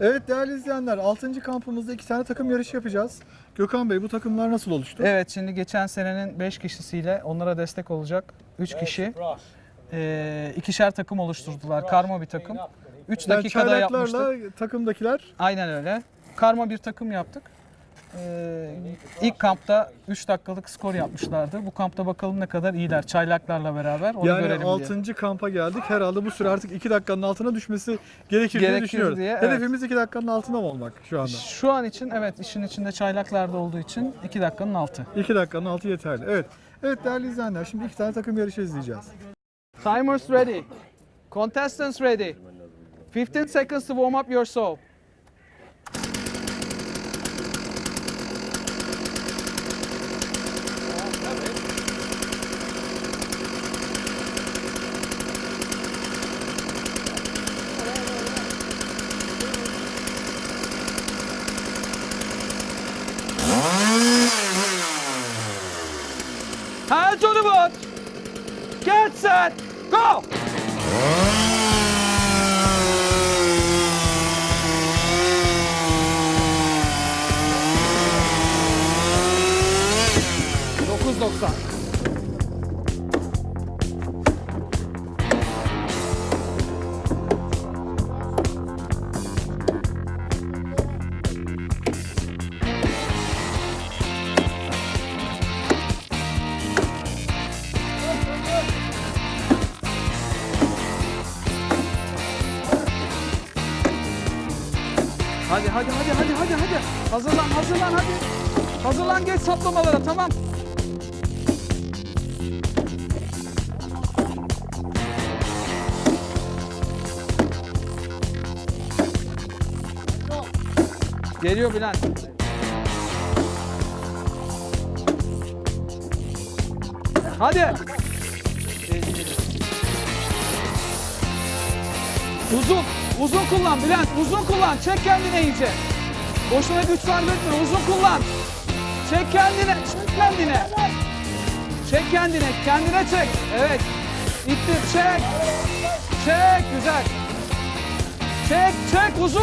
Evet değerli izleyenler 6. kampımızda iki tane takım yarışı yapacağız. Gökhan Bey bu takımlar nasıl oluştu? Evet şimdi geçen senenin 5 kişisiyle onlara destek olacak 3 kişi e, ikişer takım oluşturdular. Karma bir takım. 3 Yani dakikada yapmıştık. çaylaklarla takımdakiler Aynen öyle. Karma bir takım yaptık. Ee, ilk kampta 3 dakikalık skor yapmışlardı. Bu kampta bakalım ne kadar iyiler çaylaklarla beraber onu yani görelim 6. diye. kampa geldik. Herhalde bu süre artık 2 dakikanın altına düşmesi gerekir, diye Gerekir düşünüyoruz. diye, evet. Hedefimiz 2 dakikanın altında mı olmak şu anda? Şu an için evet işin içinde çaylaklar da olduğu için 2 dakikanın altı. 2 dakikanın altı yeterli. Evet. Evet değerli izleyenler şimdi iki tane takım yarışı izleyeceğiz. Timers ready. Contestants ready. 15 seconds to warm up your Hazırlan geç saplamalara tamam. Geliyor Bülent. Hadi. Uzun, uzun kullan Bülent, uzun kullan. Çek kendine iyice. Boşuna güç sarf etme, uzun kullan. Çek kendine, çek kendine. Çek kendine, kendine çek. Evet. İttir, çek. Çek, güzel. Çek, çek, uzun.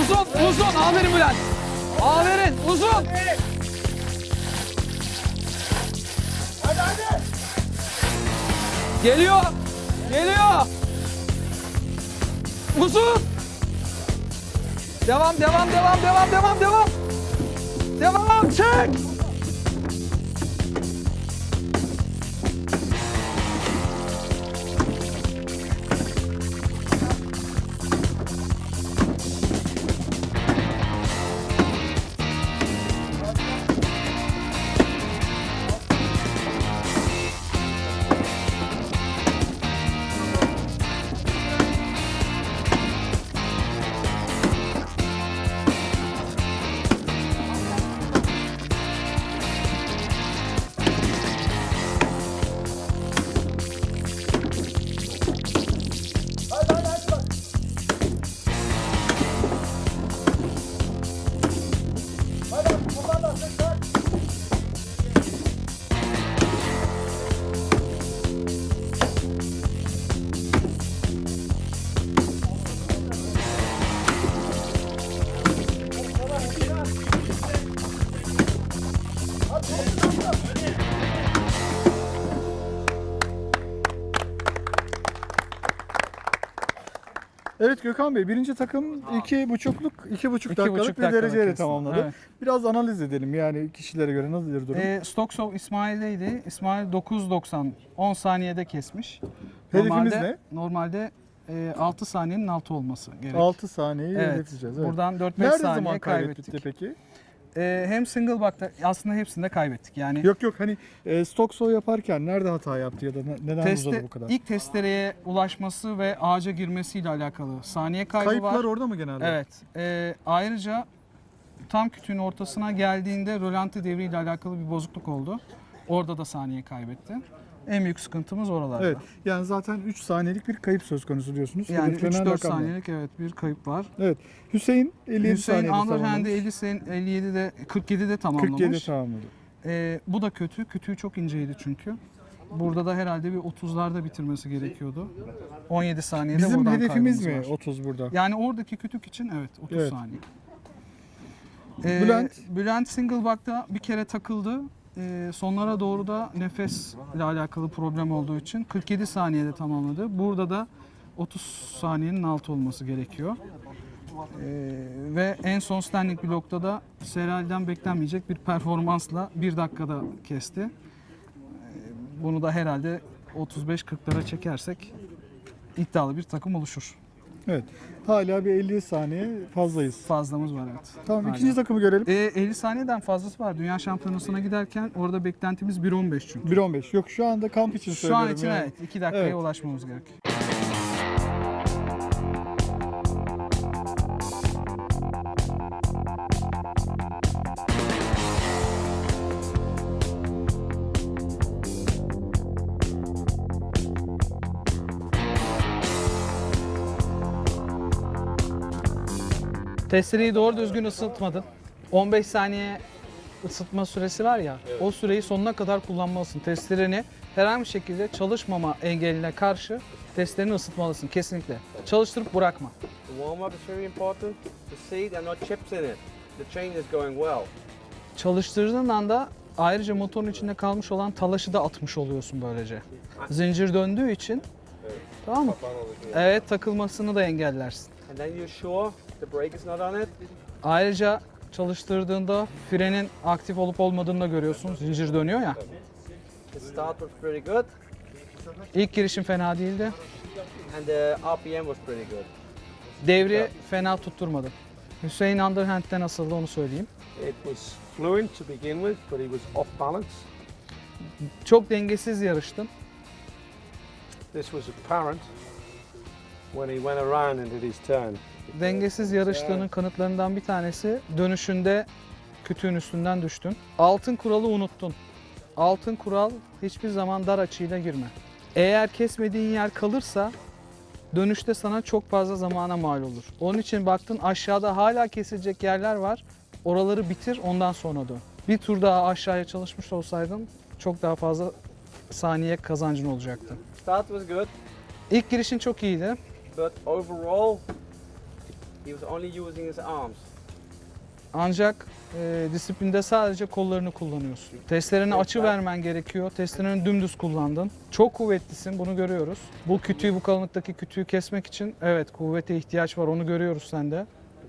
Uzun, uzun. Aferin Bülent. Aferin, uzun. Geliyor. Geliyor. Uzun. Devam, devam, devam, devam, devam, devam. Devam, çek. Evet Gökhan Bey birinci takım iki buçukluk, iki buçuk İki dakikalık buçuk bir dereceyle tamamladı. Evet. Biraz analiz edelim yani kişilere göre nasıldır durum? Ee, Stoksov İsmail'deydi. İsmail 9.90 10 saniyede kesmiş. Hedefimiz normalde, ne? Normalde e, 6 saniyenin altı olması gerek. 6 saniyeyi Evet. hedefleyeceğiz. Evet. Buradan 4-5 Nerede saniye zaman kaybettik. kaybetti peki? Ee, hem single back'ta aslında hepsinde kaybettik. Yani Yok yok hani e, stok soy yaparken nerede hata yaptı ya da ne- neden teste, uzadı bu kadar? ilk testereye ulaşması ve ağaca girmesiyle alakalı saniye kaybı Kayıplar var. orada mı genelde? Evet. Ee, ayrıca tam kütüğün ortasına geldiğinde rölanti devriyle alakalı bir bozukluk oldu. Orada da saniye kaybetti. En büyük sıkıntımız oralarda. Evet. Yani zaten 3 saniyelik bir kayıp söz konusu diyorsunuz. Yani Hedeflenen 3-4 rakamlar. saniyelik evet bir kayıp var. Evet. Hüseyin 57 Hüseyin Underhand'i tamamlamış. 50 sen 57'de 47'de tamamlamış. 47 tamamladı. Ee, bu da kötü. Kütüğü çok inceydi çünkü. Burada da herhalde bir 30'larda bitirmesi gerekiyordu. 17 saniyede Bizim buradan hedefimiz mi var. 30 burada? Yani oradaki kütük için evet 30 Evet. saniye. Ee, Bülent? Bülent Singleback'ta bir kere takıldı. Ee, sonlara doğru da nefes ile alakalı problem olduğu için 47 saniyede tamamladı. Burada da 30 saniyenin altı olması gerekiyor. Ee, ve en son standing blokta da Seral'den beklenmeyecek bir performansla bir dakikada kesti. Ee, bunu da herhalde 35-40'lara çekersek iddialı bir takım oluşur. Evet. Hala bir 50 saniye fazlayız. Fazlamız var evet. Tamam Hala. ikinci takımı görelim. E, 50 saniyeden fazlası var. Dünya şampiyonasına giderken orada beklentimiz 1.15 çünkü. 1.15. Yok şu anda kamp için Şu an söylüyorum. için yani. evet 2 dakikaya Evet. ulaşmamız gerek. Testereyi doğru düzgün ısıtmadın. 15 saniye ısıtma süresi var ya, o süreyi sonuna kadar kullanmalısın. Testereni herhangi bir şekilde çalışmama engeline karşı testerini ısıtmalısın kesinlikle. Çalıştırıp bırakma. The warm up is very important. The seat and not chips in it. The chain is going well. Çalıştırdığın anda ayrıca motorun içinde kalmış olan talaşı da atmış oluyorsun böylece. Zincir döndüğü için tamam mı? Evet takılmasını da engellersin. And then you're sure the brake is not on it. Ayrıca çalıştırdığında frenin aktif olup olmadığını da görüyorsun. Zincir dönüyor ya. The start was pretty good İlk girişim fena değildi. and the RPM was pretty good. Devri fena tutturmadı. Hüseyin Underhand'de nasıldı onu söyleyeyim. It was fluent to begin with, but he was off balance. Çok dengesiz yarıştın. This was apparent when he went around and did his turn. Dengesiz yarıştığının kanıtlarından bir tanesi dönüşünde kütüğün üstünden düştün. Altın kuralı unuttun. Altın kural hiçbir zaman dar açıyla girme. Eğer kesmediğin yer kalırsa dönüşte sana çok fazla zamana mal olur. Onun için baktın aşağıda hala kesilecek yerler var. Oraları bitir ondan sonra dön. Bir tur daha aşağıya çalışmış olsaydın çok daha fazla saniye kazancın olacaktı. Start was good, İlk girişin çok iyiydi. but overall he was only using his arms. Ancak e, disiplinde sadece kollarını kullanıyorsun. Testlerini açı vermen gerekiyor. Testlerini dümdüz kullandın. Çok kuvvetlisin bunu görüyoruz. Bu kütüğü bu kalınlıktaki kütüğü kesmek için evet kuvvete ihtiyaç var onu görüyoruz sende.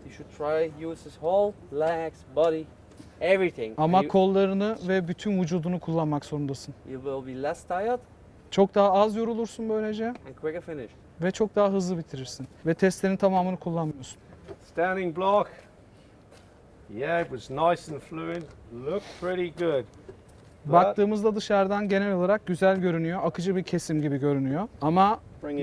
He should try use his whole legs, body, everything. Ama you, kollarını ve bütün vücudunu kullanmak zorundasın. you will be less tired Çok daha az yorulursun böylece and quicker finish. Ve çok daha hızlı bitirirsin. Ve testlerin tamamını kullanmıyorsun. Standing block. Yeah, it was nice and fluent. Looked pretty good. Baktığımızda dışarıdan genel olarak güzel görünüyor. Akıcı bir kesim gibi görünüyor. Ama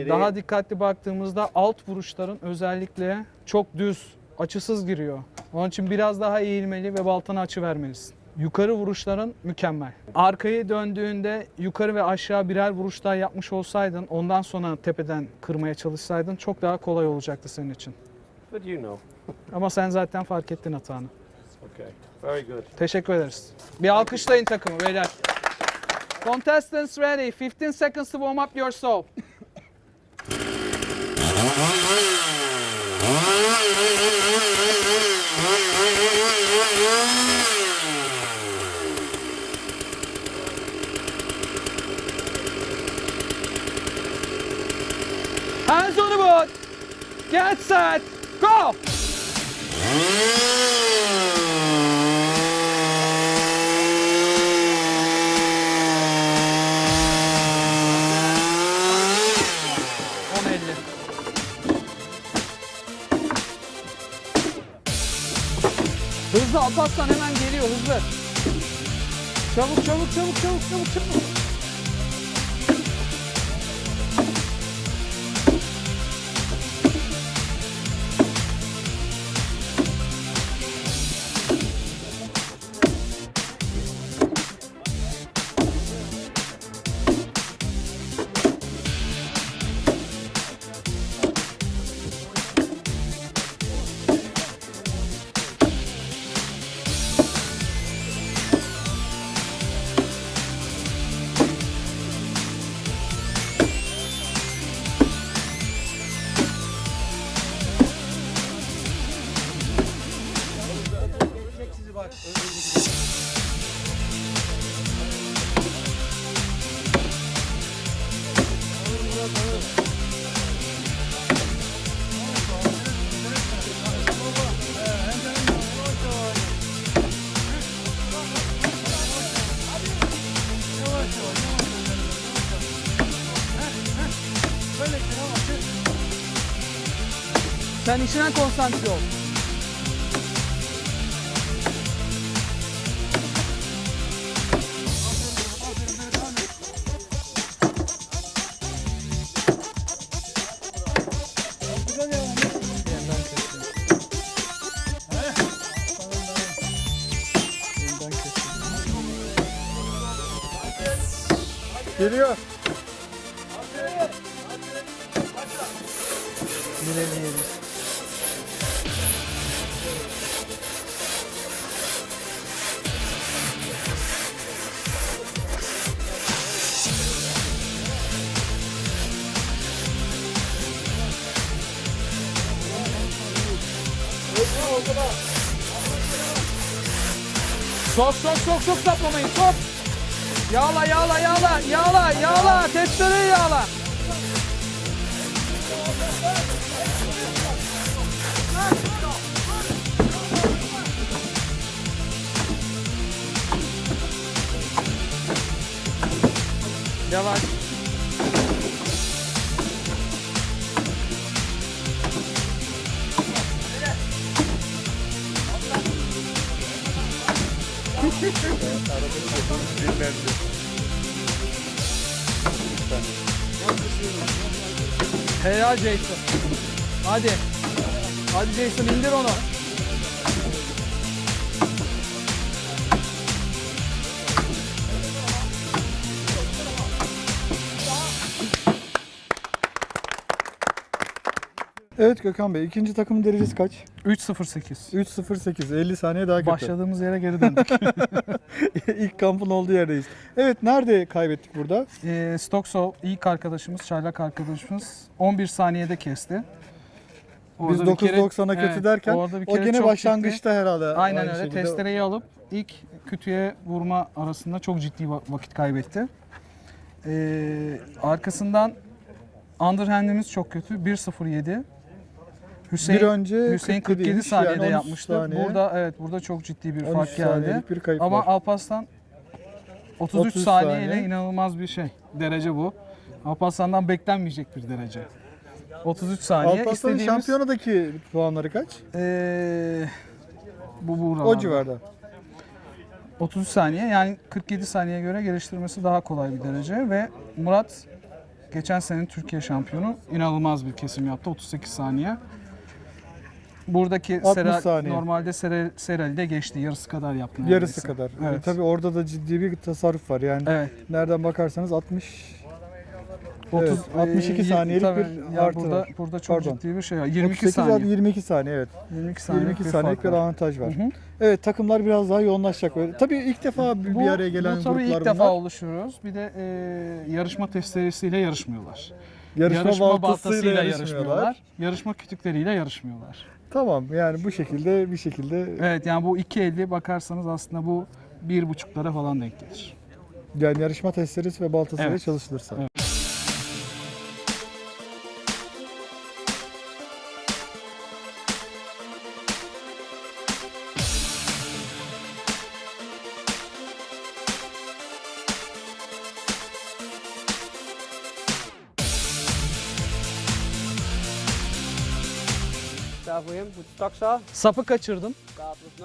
Daha dikkatli baktığımızda alt vuruşların özellikle çok düz, açısız giriyor. Onun için biraz daha eğilmeli ve baltana açı vermelisin. Yukarı vuruşların mükemmel. Arkayı döndüğünde yukarı ve aşağı birer vuruş daha yapmış olsaydın, ondan sonra tepeden kırmaya çalışsaydın çok daha kolay olacaktı senin için. But you know. Ama sen zaten fark ettin hatanı. Okay, very good. Teşekkür ederiz. Bir alkışlayın takımı beyler. Contestants ready. 15 seconds to warm up your soul. Board. Get set. Go. Hızlı atarsan hemen geliyor hızlı. Çabuk çabuk çabuk çabuk çabuk çabuk. İşine konsantre ol. Sok sok sok sok saplamayın sok. Yağla yağla yağla yağla yağla testereyi yağla. Yavaş. Helal Jason. Hadi. Hadi Jason indir onu. Evet Gökhan Bey ikinci takımın derecesi kaç? 3.08. 3.08 50 saniye daha kötü. Başladığımız yere geri döndük. İlk kampın olduğu yerdeyiz. Evet nerede kaybettik burada? e, Stoksov ilk arkadaşımız, çaylak arkadaşımız 11 saniyede kesti. Biz Orada kere- 9.90'a kötü evet, derken o gene başlangıçta herhalde. ciddi- Aynen aynı öyle. şekilde. Testereyi alıp ilk kütüye vurma arasında çok ciddi va- vakit kaybetti. E, arkasından underhand'imiz çok kötü. 1.07. Hüseyin, Bir önce Hüseyin 47 47 'ymiş, saniyede yani 13 yapmıştı. saniye. Burada evet burada çok ciddi bir 13 fark geldi. bir kayıp Ama var. Alparslan 33 30 saniye saniye. ile inanılmaz bir şey. Derece bu. Alparslan'dan beklenmeyecek bir derece. 33 saniye. Alparslan'ın İstediğimiz şampiyonadaki puanları kaç? eee, bu buralarda. O civarda. 33 saniye yani 47 saniye göre geliştirmesi daha kolay bir derece ve Murat geçen sene Türkiye şampiyonu inanılmaz bir kesim yaptı 38 saniye. Buradaki 60 Serel, saniye. normalde Serel, Serel'de geçti. Yarısı kadar yaptı. Yarısı neredeyse. kadar. Evet. E, tabii orada da ciddi bir tasarruf var. Yani Evet. nereden bakarsanız 60 30 Evet, 62 e, saniyelik tabii, bir ya artı burada, var. Burada çok Pardon. ciddi bir şey var. 22 38 saniye. hadi 22 saniye evet. 22 saniyelik 22 bir saniyelik fark bir var. avantaj var. Hı hı. Evet takımlar biraz daha yoğunlaşacak. Böyle. Tabii ilk defa bir, bir araya gelen bu tabii gruplar ilk defa oluşuyoruz. Bir de e, yarışma testeresiyle yarışmıyorlar. Yarışma, baltasıyla baltasıyla yarışmıyorlar. Yarışma kütükleriyle yarışmıyorlar. Tamam yani bu şekilde bir şekilde Evet yani bu 2.50 bakarsanız aslında bu bir buçuklara falan denk gelir. yani yarışma testeresi ve baltasıyla Evet. çalışılırsa. Evet. Saw. Sapı kaçırdım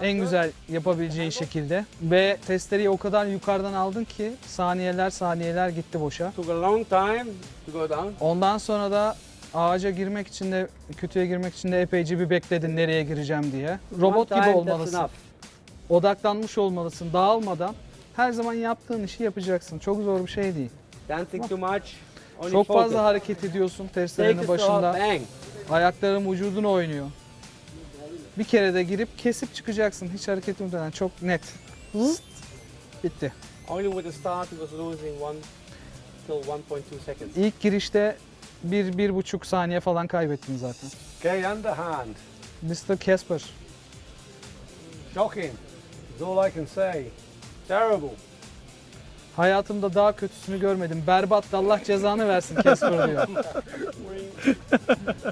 en güzel yapabileceğin şekilde ve testereyi o kadar yukarıdan aldın ki saniyeler saniyeler gitti boşa. Took a long time to go down. Ondan sonra da ağaca girmek için de kütüye girmek için de epeyce bir bekledin nereye gireceğim diye. Robot gibi olmalısın. Odaklanmış olmalısın, dağılmadan. Her zaman yaptığın işi yapacaksın. Çok zor bir şey değil. Don't think too much. Only Çok focus. fazla hareket ediyorsun Take testerenin başında. bang. Ayakların vücudun oynuyor. Bir kere de girip kesip çıkacaksın hiç hareket etmeden. Çok net. Zıt. Bitti. Only with the start was losing one till 1.2 seconds. İlk girişte bir, bir buçuk saniye falan kaybettin zaten. Okay, underhand. Mr. Casper. Shocking. Is all I can say. Terrible. Hayatımda daha kötüsünü görmedim. Berbat da Allah cezanı versin Casper diyor.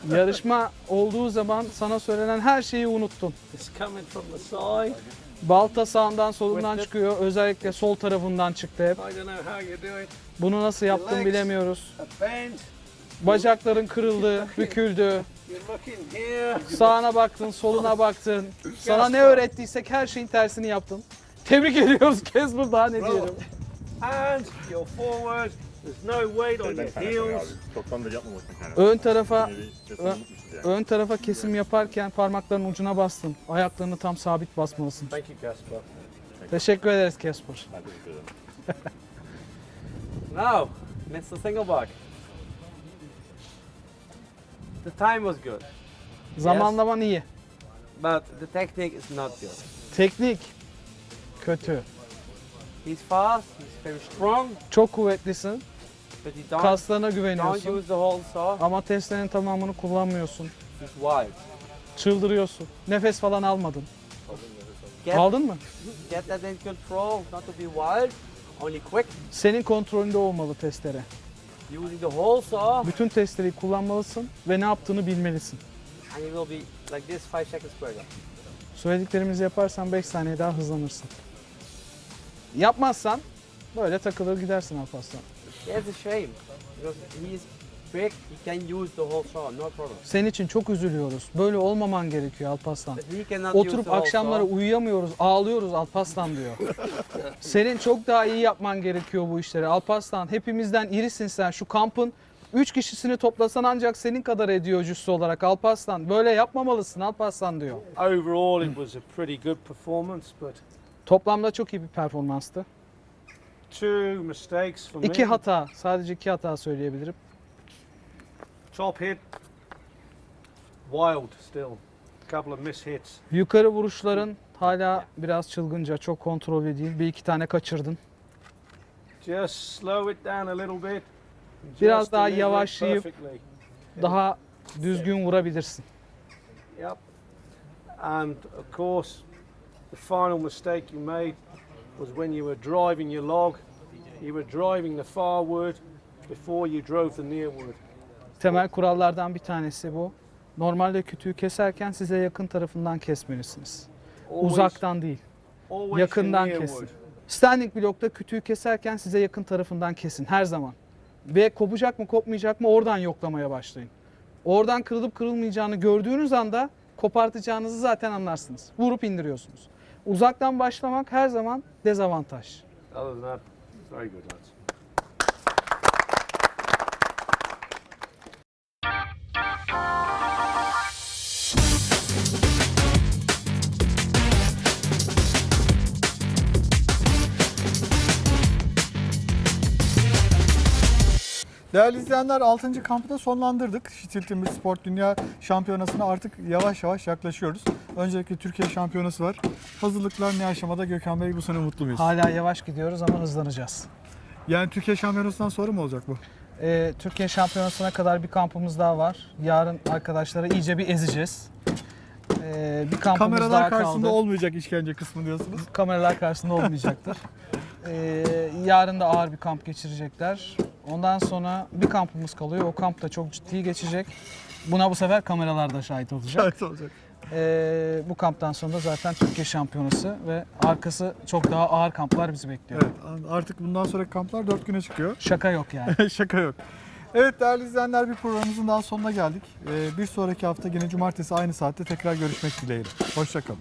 Yarışma olduğu zaman sana söylenen her şeyi unuttun. It's coming from the side. Balta sağından solundan çıkıyor. Özellikle sol tarafından çıktı hep. I don't know how you do it. Bunu nasıl yaptın bilemiyoruz. A bend. Bacakların kırıldı, büküldü. You're looking here. Sağına baktın, soluna baktın. Sana ne öğrettiysek her şeyin tersini yaptın. Tebrik ediyoruz Casper daha ne diyelim. And you're forward. There's no weight on your heels. Çoktan da yapmamışsın yani. Ön tarafa ön tarafa kesim yaparken parmakların ucuna bastın. Ayaklarını tam sabit basmalısın. Thank you, Casper. Teşekkür ederiz Casper. Now, Mr. Singleback. The time was good, Zamanlaman iyi. but the technique is not good. Teknik kötü. He's fast, very strong, Çok kuvvetlisin. but he don't, Kaslarına don't güveniyorsun. use the whole saw. Ama testlerin tamamını kullanmıyorsun. Wild. Çıldırıyorsun. Nefes falan almadın. Get, Aldın mı? get that in control, not to be wild, only quick. Senin kontrolünde olmalı testere. Using the whole saw, Bütün testereyi kullanmalısın ve ne yaptığını bilmelisin. and you will be like this five seconds quicker. Söylediklerimizi yaparsan 5 saniye daha hızlanırsın. Yapmazsan böyle takılır gidersin Alparslan. İt's a shame because he is big. He can use the whole saw, no problem. Senin için çok üzülüyoruz. Böyle olmaman gerekiyor Alparslan. But he cannot use Oturup the whole akşamları saw. uyuyamıyoruz, ağlıyoruz Alparslan diyor. Senin çok daha iyi yapman gerekiyor bu işleri. Alparslan hepimizden irisin sen. Şu kampın 3 kişisini toplasan ancak senin kadar ediyor cüssü olarak Alparslan. Böyle yapmamalısın Alparslan diyor. Overall, it was a pretty good performance, but Toplamda çok iyi bir performanstı. Two mistakes for İki hata, sadece iki hata söyleyebilirim. Top hit, wild still. Couple of miss hits. Yukarı vuruşların hala biraz çılgınca, çok kontrollü değil. Bir iki tane kaçırdın. Just slow it down a little bit. Biraz daha yavaşlayıp- perfectly. Daha düzgün vurabilirsin. Yep. And of course, the final mistake you made was when you were driving your log. You were driving the farward before you drove the nearward. Temel kurallardan bir tanesi bu. Normalde kütüğü keserken size yakın tarafından kesmelisiniz. Always- Uzaktan değil. always the yakından kesin. Standing blokta kütüğü keserken size yakın tarafından kesin her zaman. Ve kopacak mı kopmayacak mı oradan yoklamaya başlayın. Oradan kırılıp kırılmayacağını gördüğünüz anda kopartacağınızı zaten anlarsınız. Vurup indiriyorsunuz. Uzaktan başlamak her zaman dezavantaj. Other than that, very good lads. Değerli izleyenler 6. kampı da sonlandırdık. Şitiltimir Sport Dünya Şampiyonası'na artık yavaş yavaş yaklaşıyoruz. Öncelikle Türkiye Şampiyonası var. Hazırlıklar ne aşamada Gökhan Bey bu sene mutlu muyuz? Hala yavaş gidiyoruz ama hızlanacağız. Yani Türkiye Şampiyonası'ndan sonra mı olacak bu? Ee, Türkiye Şampiyonası'na kadar bir kampımız daha var. Yarın arkadaşları iyice bir ezeceğiz. Ee, bir kampımız Kameralar daha karşısında kaldı. olmayacak işkence kısmı diyorsunuz. kameralar karşısında olmayacaktır. Ee, yarın da ağır bir kamp geçirecekler. Ondan sonra bir kampımız kalıyor. O kamp da çok ciddi geçecek. Buna bu sefer kameralar da şahit olacak. Evet olacak. Ee, bu kamptan sonra da zaten Türkiye Şampiyonası ve arkası çok daha ağır kamplar bizi bekliyor. Evet artık bundan sonraki kamplar 4 güne çıkıyor. Şaka yok yani. Şaka yok. Evet değerli izleyenler bir programımızın daha sonuna geldik. Ee, bir sonraki hafta yine cumartesi aynı saatte tekrar görüşmek dileğiyle. Hoşçakalın.